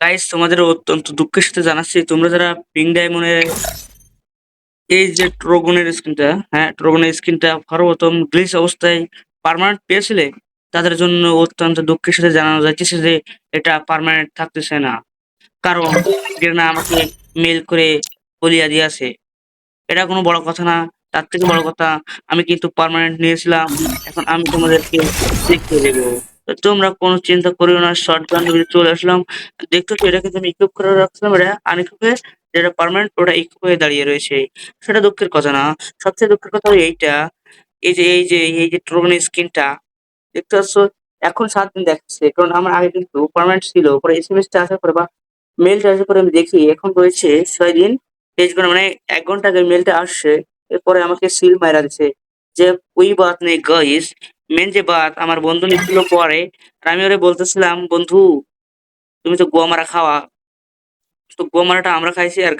Guys তোমাদের অত্যন্ত দুঃখের সাথে জানাচ্ছি, তোমরা যারা পিঙ্ক ডায়মন্ডের এই যে ট্রোগনের স্কিনটা হ্যাঁ ট্রোগনের স্কিনটা সর্বপ্রথম গ্লিচ অবস্থায় পার্মানেন্ট পেয়েছিলে, তাদের জন্য অত্যন্ত দুঃখের সাথে জানানো যাচ্ছে যে এটা পার্মানেন্ট থাকতেছে না। কারণ না আমাকে মেল করে বলিয়া দিয়েছে, এটা কোনো বড় কথা না, তার থেকে বড় কথা, আমি কিন্তু পার্মানেন্ট নিয়েছিলাম, এখন আমি তোমাদেরকে দেখতে দেবো। তোমরা কোনো চিন্তা করিও না, শর্ট গান চলে আসলাম। দেখতে তো এটা কিন্তু আমি ইকুইপ করে রাখছিলাম, এটা আনইকুইপ যেটা পার্মানেন্ট ওটা ইকুইপ হয়ে দাঁড়িয়ে রয়েছে। সেটা দুঃখের কথা না, সবচেয়ে দুঃখের কথা হলো এইটা, এই যে এই যে এই যে ট্রোগন স্কিনটা, দেখতে পাচ্ছ, এখন সাত দিন দেখাচ্ছে, কারণ আমার আগে কিন্তু পারমানেন্ট ছিল, পরে এস এম এস টা আসার পরে বা মেলটা আসার পরে আমি দেখি, এখন রয়েছে ছয় দিন, তেইশ ঘণ্টা মানে এক ঘণ্টা আগে মেলটা আসছে, এরপরে আমাকে সিল মারা দিছে যে ওই বাত নেই গাইস মেন যে বাদ আমার বন্ধু নিচ্ছিল পরে, আর আমি ওরে বলতেছিলাম, বন্ধু, তুমি তো গোয়া মারা খাওয়া। তো গোয়া মারাটা আমরা খাইছি আর